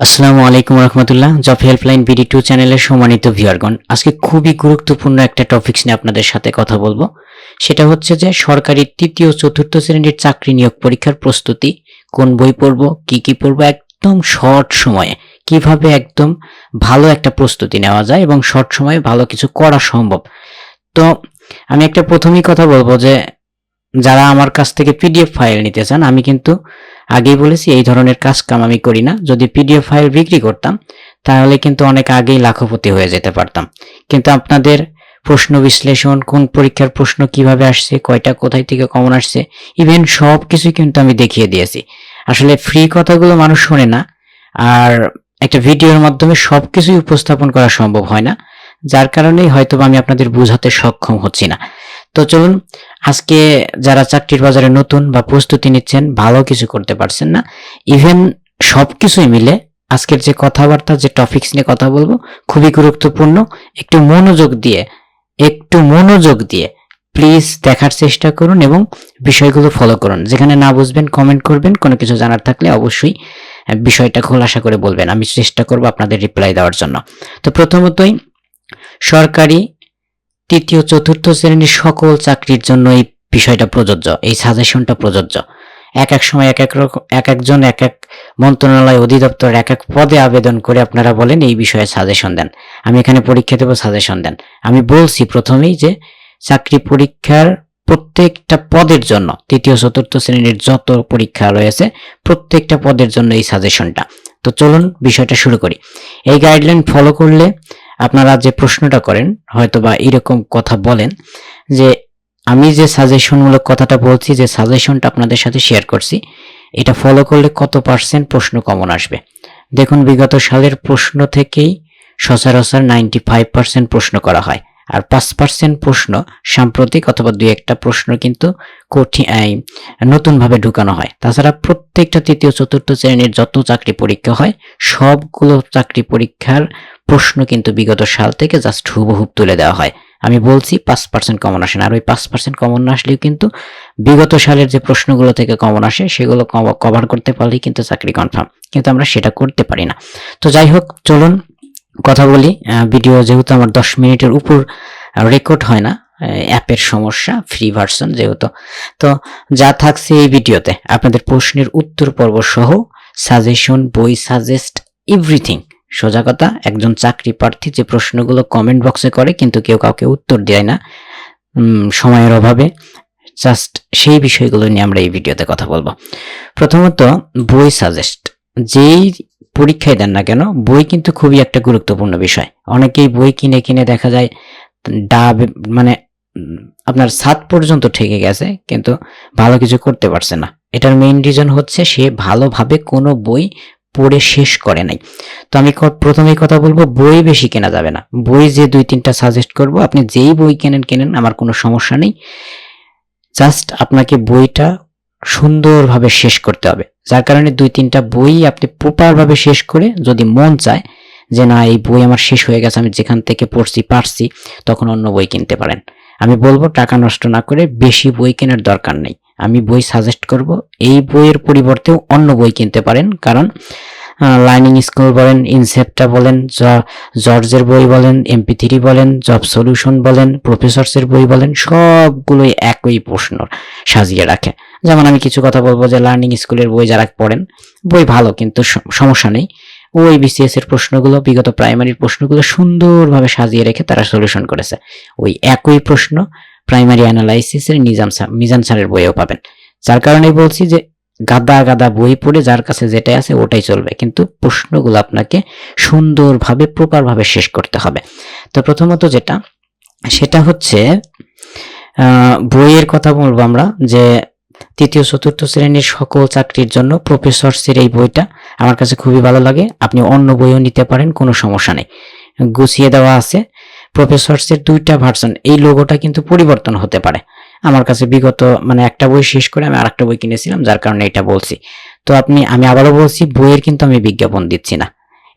আসসালামু আলাইকুম রহমতুল্লাহ জব হেল্পলাইন বিডি টু চ্যানেলের সম্মানিত ভিউয়ারগণ। আজকে খুবই গুরুত্বপূর্ণ একটা টপিকস নিয়ে আপনাদের সাথে কথা বলব। সেটা হচ্ছে যে, সরকারি তৃতীয় চতুর্থ শ্রেণির চাকরি নিয়োগ পরীক্ষার প্রস্তুতি, কোন বই পড়ব, কি কি পড়ব, একদম শর্ট সময়ে কীভাবে একদম ভালো একটা প্রস্তুতি নেওয়া যায় এবং শর্ট সময়ে ভালো কিছু করা সম্ভব। তো, আমি একটা প্রথমেই কথা বলব যে, যারা আমার কাছ থেকে পিডিএফ ফাইল নিতে চান, আমি কিন্তু আগেই বলেছি, এই ধরনের কাজ কাম আমি করি না। যদি পিডিএফ ফাইল বিক্রি করতাম, তাহলে কিন্তু অনেক আগেই লাখপতি হয়ে যেতে পারতাম। কিন্তু আপনাদের প্রশ্ন বিশ্লেষণ, কোন পরীক্ষার প্রশ্ন কীভাবে আসছে, কয়টা, কোথায় থেকে কমন আসছে ইভেন সব কিছুই কিন্তু আমি দেখিয়ে দিয়েছি। আসলে ফ্রি কথাগুলো মানুষ শোনে না, আর একটা ভিডিওর মাধ্যমে সব কিছুই উপস্থাপন করা সম্ভব হয় না, যার কারণেই হয়তো আমি আপনাদের বোঝাতে সক্ষম হচ্ছি না। তো চলুন, আজকে যারা চাকরির বাজারে নতুন বা প্রস্তুতি নিচ্ছেন, ভালো কিছু করতে পারছেন না। ইভেন সবকিছুই মিলে আজকের যে কথাবার্তা, যে টপিকস নিয়ে কথা বলব, খুবই গুরুত্বপূর্ণ। একটু মনোযোগ দিয়ে, একটু মনোযোগ দিয়ে প্লিজ দেখার চেষ্টা করুন এবং বিষয়গুলো ফলো করুন। যেখানে না বুঝবেন কমেন্ট করবেন, কোনো কিছু জানার থাকলে অবশ্যই বিষয়টা খোলাসা করে বলবেন। আমি চেষ্টা করব আপনাদের রিপ্লাই দেওয়ার জন্য। তো প্রথমতই, সরকারি তৃতীয়, চতুর্থ শ্রেণির সকল চাকরির জন্য এই বিষয়টা প্রযোজ্য, এই সাজেশনটা প্রযোজ্য। এক এক সময় এক এক রকম এক একজন, এক এক মন্ত্রণালয় অধিদপ্তর এক এক পদে আবেদন করে আপনারা বলেন এই বিষয়ে সাজেশন দেন। আমি এখানে পরীক্ষা দেবো, সাজেশন দেন। আমি বলছি প্রথমেই যে চাকরি পরীক্ষার প্রত্যেকটা পদের জন্য, তৃতীয়, চতুর্থ শ্রেণির যত পরীক্ষা রয়েছে প্রত্যেকটা পদের জন্য এই সাজেশনটা। তো চলুন বিষয়টা শুরু করি। এই গাইডলাইন ফলো করলে আপনারা যে প্রশ্নটা করেন হয়তো বা এরকম কথা বলেন, যে আমি যে সাজেশনমূলক কথাটা বলছি, যে সাজেশনটা আপনাদের সাথে শেয়ার করছি, এটা ফলো করলে কত পার্সেন্ট প্রশ্ন কমন আসবে? দেখুন, বিগত সালের প্রশ্ন থেকেই সচরাচর নাইনটি ফাইভ পার্সেন্ট প্রশ্ন করা হয়। আর পাঁচ পার্সেন্ট প্রশ্ন সাম্প্রতিক অথবা দুই একটা প্রশ্ন কিন্তু কঠিন নতুনভাবে ঢুকানো হয়। তাছাড়া প্রত্যেকটা তৃতীয়, চতুর্থ শ্রেণির যত চাকরি পরীক্ষা হয়, সবগুলো চাকরি পরীক্ষার প্রশ্ন কিন্তু বিগত সাল থেকে জাস্ট হুবহুব তুলে দেওয়া হয়। আমি বলছি পাঁচ পার্সেন্ট কমন আসে না। আর ওই পাঁচ পার্সেন্ট কমন না আসলেও কিন্তু বিগত সালের যে প্রশ্নগুলো থেকে কমন আসে, সেগুলো কভার করতে পারলেই কিন্তু চাকরি কনফার্ম কিন্তু আমরা সেটা করতে পারি না। তো যাই হোক, চলুন কথা বলি। ভিডিও যেহেতু আমার দশ মিনিটের উপর রেকর্ড হয় না অ্যাপের সমস্যা ফ্রি ভার্সন যেহেতু। তো যা থাকছে এই ভিডিওতে, আপনাদের প্রশ্নের উত্তর পর্ব সহ সাজেশন বই সাজেস্ট এভরিথিং সোজা কথা, একজন চাকরি প্রার্থী যে প্রশ্নগুলো কমেন্ট বক্সে করে, কিন্তু কেউ কাউকে উত্তর দেয় না সময়ের অভাবে। জাস্ট সেই বিষয়গুলো নিয়ে আমরা এই ভিডিওতে কথা বলব। প্রথমত, বই সাজেস্ট যেই পরীক্ষায় দেন না কেন, বই কিন্তু খুবই একটা গুরুত্বপূর্ণ বিষয়। অনেকেই বই কিনে কিনে দেখা যায়, ডাব মানে আপনার ছাদ পর্যন্ত ঠেকে গেছে, কিন্তু ভালো কিছু করতে পারছে না। এটার মেইন রিজন হচ্ছে সে ভালোভাবে কোনো বই পড়ে শেষ করে নাই। তো আমি প্রথমেই কথা বলব, বই বেশি কেনা যাবে না। বই যে দুই তিনটা সাজেস্ট করব, আপনি যেই বই কেনেন কেনেন, আমার কোনো সমস্যা নেই। জাস্ট আপনাকে বইটা সুন্দরভাবে শেষ করতে হবে। যার কারণে দুই তিনটা বই আপনি প্রপারভাবে শেষ করে যদি মন চায় যে না, এই বই আমার শেষ হয়ে গেছে, আমি যেখান থেকে পড়ছি, পারছি, তখন অন্য বই কিনতে পারেন। আমি বলব টাকা নষ্ট না করে বেশি বই কেনার দরকার নেই। আমি বই সাজেস্ট করব, এই বইয়ের পরিবর্তেও অন্য বই কিনতে পারেন। কারণ লার্নিং স্কুল বলেন ইনসেপ্টা বলেন জর্জের বই বলেন এমপি থ্রি বলেন জব সলিউশন বলেন প্রফেসরসের বই বলেন, সবগুলোই একই প্রশ্ন সাজিয়ে রাখে। যেমন আমি কিছু কথা বলব যে লার্নিং স্কুলের বই যারা পড়েন, বই ভালো, কিন্তু সমস্যা নেই। ওই বিসিএস এর প্রশ্নগুলো, বিগত প্রাইমারির প্রশ্নগুলো সুন্দরভাবে সাজিয়ে রেখে তারা সলিউশন করেছে। ওই একই প্রশ্ন প্রাইমারি অ্যানালাইসিসের নিজাম মিজান স্যারের বইও পাবেন। যার কারণে বলছি যে গাদা গাদা বই পড়ে যার কাছে যেটা আছে ওটাই চলবে। কিন্তু প্রশ্নগুলো আপনাকে সুন্দরভাবে প্রপারভাবে শেষ করতে হবে। তো প্রথমত যেটা, সেটা হচ্ছে বইয়ের কথা বলব আমরা যে তৃতীয়, চতুর্থ শ্রেণির সকল চাকরির জন্য প্রফেসরসের এই বইটা আমার কাছে খুবই ভালো লাগে। আপনি অন্য বইও নিতে পারেন, কোনো সমস্যা নেই। গুছিয়ে দেওয়া আছে। প্রফেসরসের দুইটা ভার্সন এই লোগোটা কিন্তু পরিবর্তন হতে পারে। আমার কাছে বিগত মানে একটা বই শেষ করে আমি আরেকটা বই কিনেছিলাম, যার কারণে এটা বলছি। তো আপনি, আমি আবারও বলছি, বইয়ের কিন্তু আমি বিজ্ঞাপন দিচ্ছি না।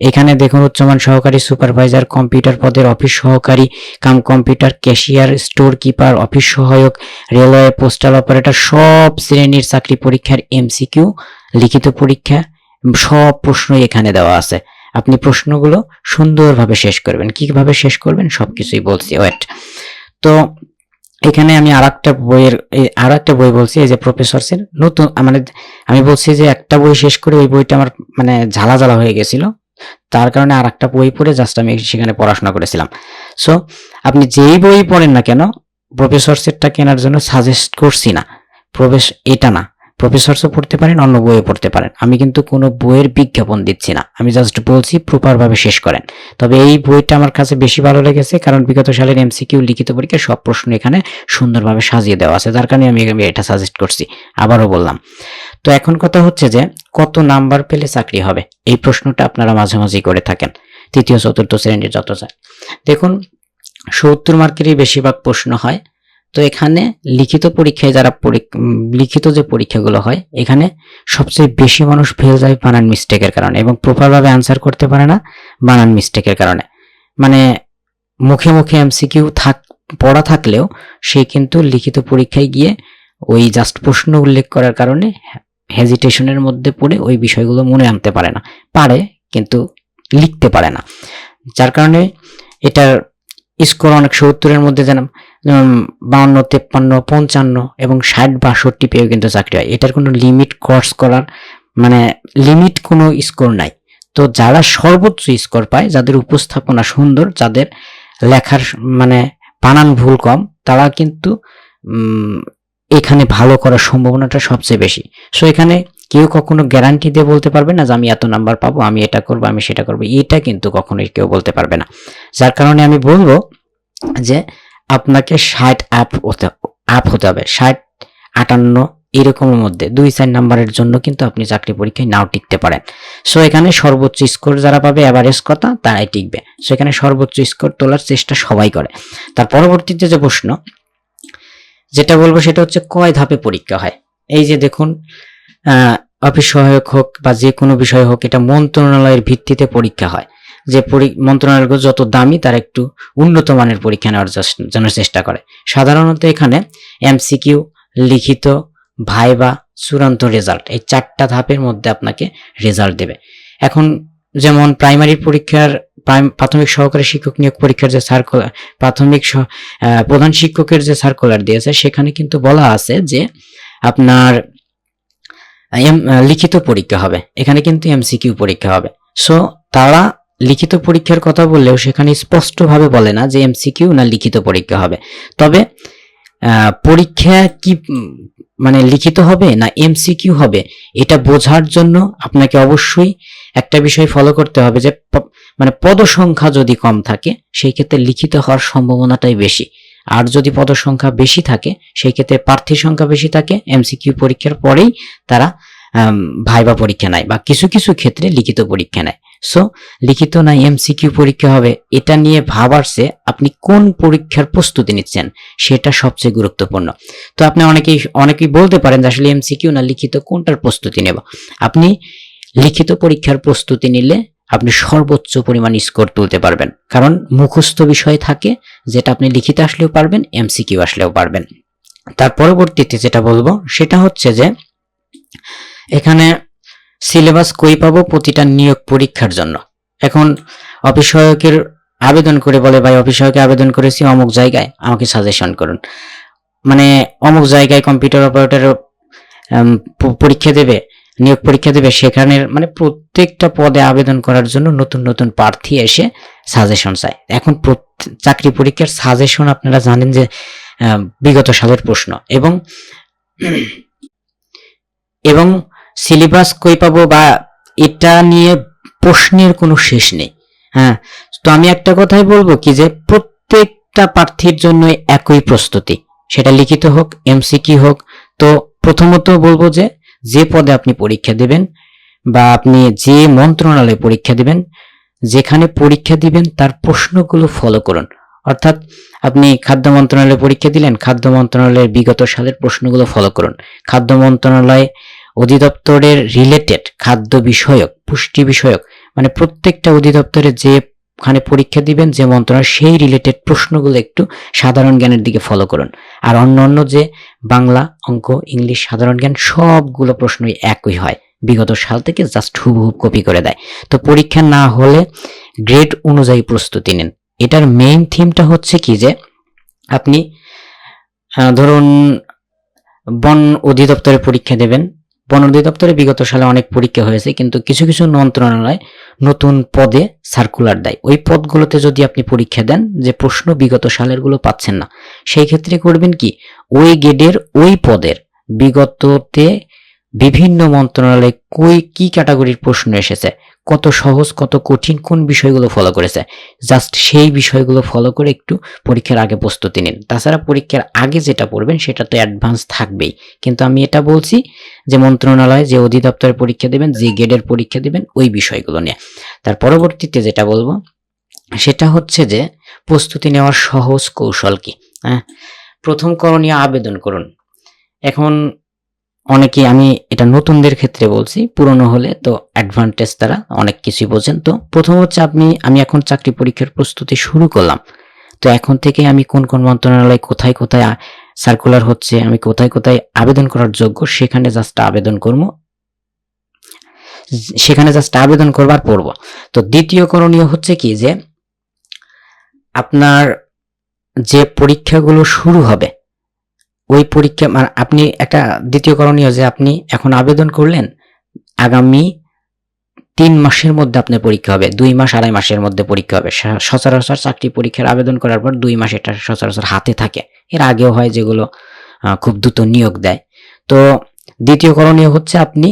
এখানে দেখুন উচ্চমান সহকারী সুপারভাইজার, কম্পিউটার পদের অফিস সহকারী, cum computer, cashier, store keeper, office সহায়ক, রেলওয়ে, পোস্টাল অপারেটর, সব শ্রেণির চাকরি পরীক্ষার এমসিকিউ লিখিত পরীক্ষা, সব প্রশ্নই এখানে দেওয়া আছে। আপনি প্রশ্নগুলো সুন্দরভাবে শেষ করবেন। কীভাবে শেষ করবেন? সবকিছুই বলছি। ওয়েট তো এখানে আমি আর একটা বইয়ের আর একটা বই বলছি, এই যে প্রফেসরসের নতুন মানে আমি বলছি যে একটা বই শেষ করে ওই বইটা আমার মানে ঝালা ঝালা হয়ে গেছিল। তার কারণে আর একটা বই পড়ে জাস্ট আমি সেখানে পড়াশোনা করেছিলাম। সো আপনি যেই বই পড়েন না কেন প্রফেসর সেটটা কেনার জন্য সাজেস্ট করছি না। প্রবেশ এটা না। প্রফেসরসও পড়তে পারেন, অন্য বইও পড়তে পারেন। আমি কিন্তু কোনো বইয়ের বিজ্ঞাপন দিচ্ছি না। আমি জাস্ট বলছি প্রপারভাবে শেষ করেন। তবে এই বইটা আমার কাছে বেশি ভালো লেগেছে কারণ বিগত সালের এমসিকিউ লিখিত পরীক্ষার সব প্রশ্ন এখানে সুন্দরভাবে সাজিয়ে দেওয়া আছে। যার কারণে আমি এটা সাজেস্ট করছি। আবারও বললাম। তো এখন কথা হচ্ছে যে কত নাম্বার পেলে চাকরি হবে? এই প্রশ্নটা আপনারা মাঝে মাঝেই করে থাকেন। তৃতীয়, চতুর্থ শ্রেণির যত চায় দেখুন, সত্তর মার্কেরই বেশিরভাগ প্রশ্ন হয়। তো এখানে লিখিত পরীক্ষায় যারা লিখিত যে পরীক্ষাগুলো হয়, এখানে সবচেয়ে বেশি মানুষ ফেল যায় বানান মিস্টেকের কারণে এবং প্রপারভাবে অ্যান্সার করতে পারে না বানান মিস্টেকের কারণে। মানে মুখে মুখে এমসিকিউ থাক, পড়া থাকলেও সে কিন্তু লিখিত পরীক্ষায় গিয়ে ওই জাস্ট প্রশ্ন উল্লেখ করার কারণে হেজিটেশনের মধ্যে পড়ে ওই বিষয়গুলো মনে আনতে পারে না। পারে, কিন্তু লিখতে পারে না। যার কারণে এটার স্কোর অনেক সত্তরের মধ্যে যেমন বাউন্ন, তেপ্পান্ন, পঞ্চান্ন এবং ষাট, বাষট্টি পেয়েও কিন্তু চাকরি হয়। এটার কোনো লিমিট ক্রস করার মানে লিমিট কোনো স্কোর নাই। তো যারা সর্বোচ্চ স্কোর পায়, যাদের উপস্থাপনা সুন্দর, যাদের লেখার মানে বানান ভুল কম, তারা কিন্তু এখানে ভালো করার সম্ভাবনাটা সবচেয়ে বেশি। সো এখানে কেউ কখনো গ্যারান্টি দিয়ে বলতে পারবে না যে আমি এত নাম্বার পাবো, আমি এটা করব, আমি সেটা করব। এটা কিন্তু কখনোই কেউ বলতে পারবে না। যার কারণে আমি বলব যে আপনাকে ষাট আপ হতে আপ হতে হবে। ষাট, আটান্ন, এরকমের মধ্যে। দুই, চার নাম্বারের জন্য কিন্তু আপনি চাকরি পরীক্ষায় নাও টিকতে পারেন। সো এখানে সর্বোচ্চ স্কোর যারা পাবে অ্যাভারেজ কথা, তারাই টিকবে। সো এখানে সর্বোচ্চ স্কোর তোলার চেষ্টা সবাই করে। তার পরবর্তীতে যে প্রশ্ন, যেটা বলব সেটা হচ্ছে কয় ধাপে পরীক্ষা হয়? এই যে দেখুন অফিস সহায়ক হোক বা যে কোনো বিষয় হোক, এটা মন্ত্রণালয়ের ভিত্তিতে পরীক্ষা হয়। যে মন্ত্রণালয়গুলো যত দামি, তার একটু উন্নত মানের পরীক্ষা নেওয়ার জন্য চেষ্টা করে। সাধারণত এখানে এমসিকিউ লিখিত, ভাইবা, চূড়ান্ত রেজাল্ট এই চারটা ধাপের মধ্যে আপনাকে রেজাল্ট দেবে। এখন যেমন প্রাইমারি পরীক্ষার প্রাথমিক সহকারী শিক্ষক নিয়োগ পরীক্ষার যে সার্কুলার প্রাথমিক প্রধান শিক্ষকের যে সার্কুলার দিয়েছে, সেখানে কিন্তু বলা আছে যে আপনার লিখিত পরীক্ষা হবে। এখানে কিন্তু এমসিকিউ পরীক্ষা হবে। সো তারা লিখিত পরীক্ষার কথা বললেও সেখানে স্পষ্টভাবে বলে না যে এমসিকিউ না লিখিত পরীক্ষা হবে। তবে পরীক্ষা কি মানে লিখিত হবে না এমসিকিউ হবে, এটা বোঝার জন্য আপনাকে অবশ্যই একটা বিষয় ফলো করতে হবে যে মানে পদ সংখ্যা যদি কম থাকে, সেই ক্ষেত্রে লিখিত হওয়ার সম্ভাবনাটাই বেশি। আর যদি পদ সংখ্যা বেশি থাকে, সেই ক্ষেত্রে প্রার্থী সংখ্যা বেশি থাকে এমসিকিউ পরীক্ষার পরেই তারা ভাইবা পরীক্ষা নেয় বা কিছু কিছু ক্ষেত্রে লিখিত পরীক্ষা নেয়। সো লিখিত না এমসিকিউ পরীক্ষা হবে, এটা নিয়ে ভাবার চেয়ে আপনি কোন পরীক্ষার প্রস্তুতি নিচ্ছেন, সেটা সবচেয়ে গুরুত্বপূর্ণ। তো আপনি অনেকেই অনেকেই বলতে পারেন যে আসলে এমসিকিউ না, লিখিত কোনটার প্রস্তুতি নেব? আপনি লিখিত পরীক্ষার প্রস্তুতি নিলে আপনি সর্বোচ্চ পরিমাণ স্কোর তুলতে পারবেন। কারণ মুখস্থ বিষয় থাকে, যেটা আপনি লিখিত আসলেও পারবেন এমসিকিউ আসলেও পারবেন। তার পরবর্তীতে যেটা বলব, সেটা হচ্ছে যে, এখানে সিলেবাস কই পাবো প্রতিটা নিয়োগ পরীক্ষার জন্য। এখন অফিস সহায়কের আবেদন করে বলে, ভাই অফিস সহায়কে আবেদন করেছি অমুক জায়গায়, আমাকে সাজেশন করুন। মানে অমুক জায়গায় কম্পিউটার অপারেটর পরীক্ষা দেবে, নিয়োগ পরীক্ষা দেবে সেখানে মানে প্রত্যেকটা পদে আবেদন করার জন্য নতুন নতুন প্রার্থী এসে সাজেশন চায়। এখন চাকরি পরীক্ষার সাজেশন আপনারা জানেন যে বিগত সালের প্রশ্ন এবং এবং সিলেবাস কই পাবো বা এটা নিয়ে প্রশ্নের কোনো শেষ নেই। হ্যাঁ তো আমি একটা কথাই বলব কি যে প্রত্যেকটা প্রার্থীর জন্য একই প্রস্তুতি। সেটা লিখিত হোক এমসিকি হোক, তো প্রথমত বলব যে যে পদে আপনি পরীক্ষা দেবেন বা আপনি যে মন্ত্রণালয়ে পরীক্ষা দিবেন, যেখানে পরীক্ষা দিবেন, তার প্রশ্নগুলো ফলো করুন। অর্থাৎ আপনি খাদ্য মন্ত্রণালয়ে পরীক্ষা দিলেন, খাদ্য মন্ত্রণালয়ের বিগত সালের প্রশ্নগুলো ফলো করুন। খাদ্য মন্ত্রণালয় অধিদপ্তরের রিলেটেড খাদ্য বিষয়ক, পুষ্টি বিষয়ক মানে প্রত্যেকটা অধিদপ্তরে যেখানে পরীক্ষা দিবেন, যে মন্ত্রণালয়, সেই রিলেটেড প্রশ্নগুলো একটু সাধারণ জ্ঞানের দিকে ফলো করুন। আর অন্য অন্য যে বাংলা অঙ্ক, ইংলিশ সাধারণ জ্ঞান, সবগুলো প্রশ্নই একই হয়। বিগত সাল থেকে জাস্ট হুবহু কপি করে দেয়। তো পরীক্ষা না হলে গ্রেড অনুযায়ী প্রস্তুতি নিন। এটার মেইন থিমটা হচ্ছে কি যে, আপনি ধরুন, বন অধিদপ্তরে পরীক্ষা দেবেন বন অধিদপ্তরে বিগত সালে অনেক পরীক্ষা হয়েছে, কিন্তু কিছু কিছু মন্ত্রণালয় নতুন পদে সার্কুলার দেয়। ওই পদগুলোতে যদি আপনি পরীক্ষা দেন, যে প্রশ্ন বিগত সালেরগুলো পাচ্ছেন না, সেই ক্ষেত্রে করবেন কি? ওই গেডের ওই পদের বিগততে বিভিন্ন মন্ত্রণালয়ে কই কি ক্যাটাগরির প্রশ্ন এসেছে, কত সহজ, কত কঠিন, কোন বিষয়গুলো ফলো করেছে। জাস্ট সেই বিষয়গুলো ফলো করে একটু পরীক্ষার আগে প্রস্তুতি নিন। তাছাড়া পরীক্ষার আগে যেটা পড়বেন সেটা তো অ্যাডভান্স থাকবেই। কিন্তু আমি এটা বলছি যে মন্ত্রণালয় যে অধিদপ্তরের পরীক্ষা দেবেন, যে গেডের পরীক্ষা দেবেন, ওই বিষয়গুলো নিয়ে। তার পরবর্তীতে যেটা বলব, সেটা হচ্ছে যে প্রস্তুতি নেওয়ার সহজ কৌশল কি? হ্যাঁ প্রথম করণীয় আবেদন করুন। এখন অনেকে আমি এটা নতুনদের ক্ষেত্রে বলছি, পুরনো হলে তো অ্যাডভান্টেজ তারা অনেক কিছুই বোঝেন। তো প্রথম হচ্ছে আপনি, আমি এখন চাকরি পরীক্ষার প্রস্তুতি শুরু করলাম। তো এখন থেকে আমি কোন কোন মন্ত্রণালয় কোথায় কোথায় সার্কুলার হচ্ছে, আমি কোথায় কোথায় আবেদন করার যোগ্য, সেখানে জাস্ট আবেদন করব। সেখানে জাস্ট আবেদন করবার পড়ব। তো দ্বিতীয় করণীয় হচ্ছে কি যে, আপনার যে পরীক্ষাগুলো শুরু হবে ওই পরীক্ষা মানে আপনি একটা দ্বিতীয় করণীয় যে আপনি এখন আবেদন করলেন, আগামী তিন মাসের মধ্যে আপনার পরীক্ষা হবে, দুই মাস আড়াই মাসের মধ্যে পরীক্ষা হবে। সচরাচর চাকরি পরীক্ষার আবেদন করার পর দুই মাস এটা সচরাচর হাতে থাকে। এর আগেও হয় যেগুলো খুব দ্রুত নিয়োগ দেয়। তো দ্বিতীয় করণীয় হচ্ছে আপনি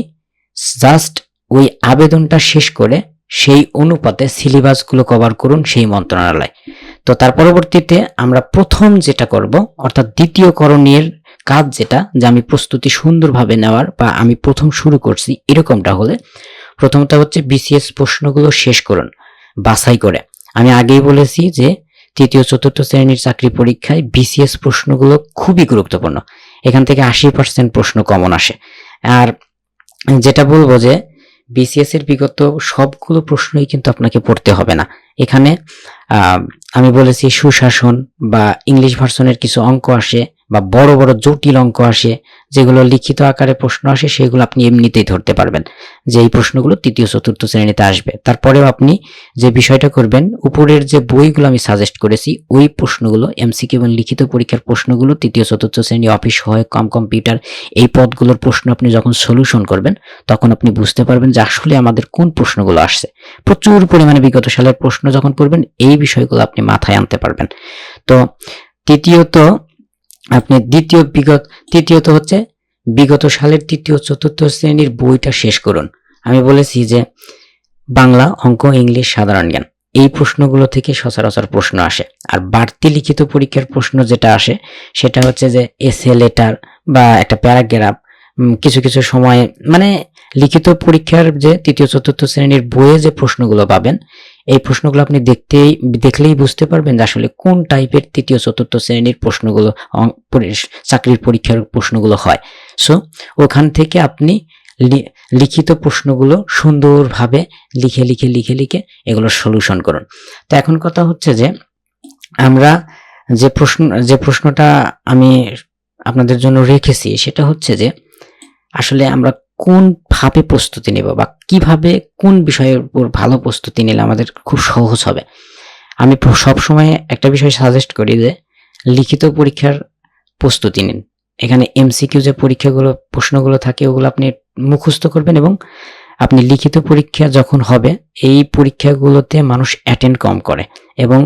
জাস্ট ওই আবেদনটা শেষ করে সেই অনুপাতে সিলেবাসগুলো কভার করুন সেই মন্ত্রণালয়। তো তার পরবর্তীতে আমরা প্রথম যেটা করব, অর্থাৎ দ্বিতীয় করণীয়ের কাজ যেটা, যে আমি প্রস্তুতি সুন্দরভাবে নেওয়ার বা আমি প্রথম শুরু করছি এরকমটা হলে প্রথমটা হচ্ছে বিসিএস প্রশ্নগুলো শেষ করুন, বাছাই করে। আমি আগেই বলেছি যে তৃতীয়, চতুর্থ শ্রেণির চাকরি পরীক্ষায় বিসিএস প্রশ্নগুলো খুবই গুরুত্বপূর্ণ। এখান থেকে আশি পার্সেন্ট প্রশ্ন কমন আসে। আর যেটা বলব যে বিসিএস এর বিগত সবগুলো প্রশ্নই কিন্তু আপনাকে পড়তে হবে না। এখানে আমি বলেছি সুশাসন বা ইংলিশ ভার্সনের কিছু অঙ্ক আসে। বা বড় বড় জটিল অঙ্ক আসে, যেগুলো লিখিত আকারে প্রশ্ন আসে, সেগুলো আপনি এমনিতেই ধরতে পারবেন যে এই প্রশ্নগুলো তৃতীয়, চতুর্থ শ্রেণীতে আসবে। তারপরেও আপনি যে বিষয়টা করবেন, উপরের যে বইগুলো আমি সাজেস্ট করেছি, ওই প্রশ্নগুলো এমসিকিউ এবং লিখিত পরীক্ষার প্রশ্নগুলো, তৃতীয়, চতুর্থ শ্রেণি, অফিস, সহায়ক, কম, কম্পিউটার, এই পদগুলোর প্রশ্ন আপনি যখন সলিউশন করবেন, তখন আপনি বুঝতে পারবেন যে আসলে আমাদের কোন প্রশ্নগুলো আসছে। প্রচুর পরিমাণে বিগত সালের প্রশ্ন যখন পড়বেন এই বিষয়গুলো আপনি মাথায় আনতে পারবেন। তো, তৃতীয়ত আপনি দ্বিতীয় বিগত, তৃতীয়ত হচ্ছে, বিগত সালের তৃতীয়, চতুর্থ শ্রেণির বইটা শেষ করুন। আমি বলেছি যে, বাংলা অঙ্ক, ইংলিশ, সাধারণ জ্ঞান, এই প্রশ্নগুলো থেকে সচরাচর প্রশ্ন আসে। আর বাড়তি লিখিত পরীক্ষার প্রশ্ন যেটা আসে, সেটা হচ্ছে যে এসে লেটার বা একটা প্যারাগ্রাফ কিছু কিছু সময়ে মানে লিখিত পরীক্ষার যে তৃতীয়, চতুর্থ শ্রেণির বইয়ে যে প্রশ্নগুলো পাবেন এই প্রশ্নগুলো আপনি দেখতেই, দেখলেই বুঝতে পারবেন যে আসলে কোন টাইপের তৃতীয়, চতুর্থ শ্রেণির প্রশ্নগুলো চাকরির পরীক্ষার প্রশ্নগুলো হয়। সো ওখান থেকে আপনি লিখিত প্রশ্নগুলো সুন্দরভাবে লিখে লিখে লিখে লিখে এগুলো সলিউশন করুন। তো এখন কথা হচ্ছে যে আমরা যে প্রশ্ন, যে প্রশ্নটা আমি আপনাদের জন্য রেখেছি সেটা হচ্ছে যে আসলে আমরা কোন ভাবে প্রস্তুতি নেব বা কীভাবে কোন বিষয়ের উপর ভালো প্রস্তুতি নিলে আমাদের খুব সহজ হবে। আমি সব সময় একটা বিষয় সাজেস্ট করি যে, লিখিত পরীক্ষার প্রস্তুতি নিন। এখানে এমসিকিউ যে পরীক্ষাগুলো, প্রশ্নগুলো থাকে, ওগুলো আপনি মুখস্থ করবেন এবং আপনি লিখিত পরীক্ষা যখন হবে, এই পরীক্ষাগুলোতে মানুষ অ্যাটেন্ড কম করে এবং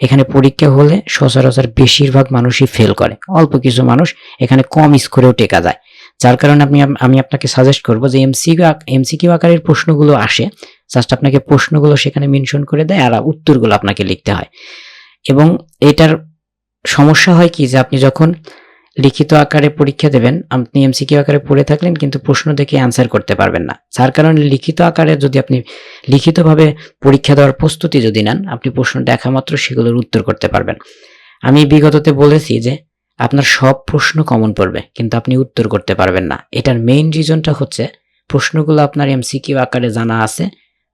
এখানে পরীক্ষা হলে সচরাচর বেশিরভাগ মানুষই ফেল করে। অল্প কিছু মানুষ এখানে কম স্কোরেও টেকা যায়। যার কারণে আপনি আমি আপনাকে সাজেস্ট করব যে এমসিকিউ এমসিকিউ আকারের প্রশ্নগুলো আসে জাস্ট আপনাকে প্রশ্নগুলো সেখানে মেনশন করে দেয় আর উত্তরগুলো আপনাকে লিখতে হয়। এবং এটার সমস্যা হয় কি যে আপনি যখন লিখিত আকারে পরীক্ষা দেবেন, আপনি এমসিকিউ আকারে পড়ে থাকলেন কিন্তু প্রশ্ন দেখে অ্যান্সার করতে পারবেন না। যার কারণে লিখিত আকারে যদি আপনি লিখিতভাবে পরীক্ষা দেওয়ার প্রস্তুতি যদি নেন, আপনি প্রশ্ন দেখা মাত্র সেগুলোর উত্তর করতে পারবেন। আমি বিগততে বলেছি যে আপনার সব প্রশ্ন কমন পড়বে, কিন্তু আপনি উত্তর করতে পারবেন না। এটার মেইন রিজনটা হচ্ছে, প্রশ্নগুলো আপনার এমসিকিউ আকারে জানা আছে,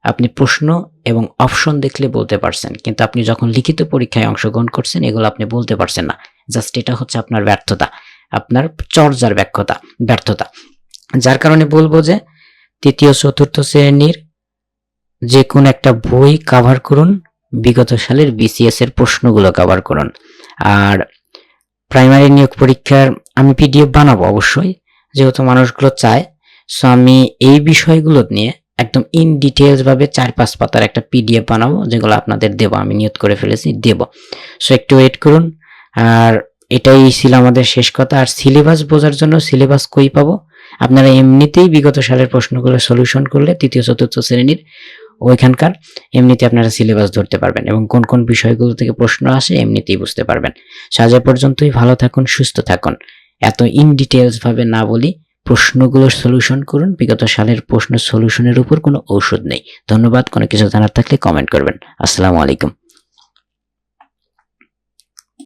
আপনি প্রশ্ন এবং অপশন দেখলে বলতে পারছেন, কিন্তু আপনি যখন লিখিত পরীক্ষায় অংশগ্রহণ করছেন, এগুলো আপনি বলতে পারছেন না। জাস্ট এটা হচ্ছে আপনার ব্যর্থতা, আপনার চর্যার ব্যর্থতা ব্যর্থতা। যার কারণে বলব যে, তৃতীয়, চতুর্থ শ্রেণির যে কোন একটা বই কভার করুন, বিগত সালের বিসিএস এর প্রশ্নগুলো কভার করুন। আর প্রাইমারি নিয়োগ পরীক্ষার আমি পিডিএফ বানাবো অবশ্যই, যেহেতু মানুষগুলো চায়। সো আমি এই বিষয়গুলো নিয়ে একদম ইন ডিটেলস ভাবে চার পাঁচ পাতার একটা পিডিএফ বানাবো, যেগুলো আপনাদের দেবো। আমি নিয়োগ করে ফেলেছি, দেব। সো একটু ওয়েট করুন। আর এটাই ছিল আমাদের শেষ কথা। আর সিলেবাস বোঝার জন্য সিলেবাস কই পাবো? আপনারা এমনিতেই বিগত সালের প্রশ্নগুলো সলিউশন করলে তৃতীয়, চতুর্থ শ্রেণির ওইখানকার, এমনিতে আপনারা সিলেবাস ধরতে পারবেন এবং কোন কোন বিষয়গুলো থেকে প্রশ্ন আসে এমনিতেই বুঝতে পারবেন। সাজা পর্যন্তই, ভালো থাকুন, সুস্থ থাকুন। এত ইন ডিটেলস ভাবে না বলি, প্রশ্নগুলোর সলিউশন করুন, বিগত সালের প্রশ্ন সলিউশনের উপর কোনো ঔষধ নেই। ধন্যবাদ, কোনো কিছু জানার থাকলে কমেন্ট করবেন। আসসালামু আলাইকুম।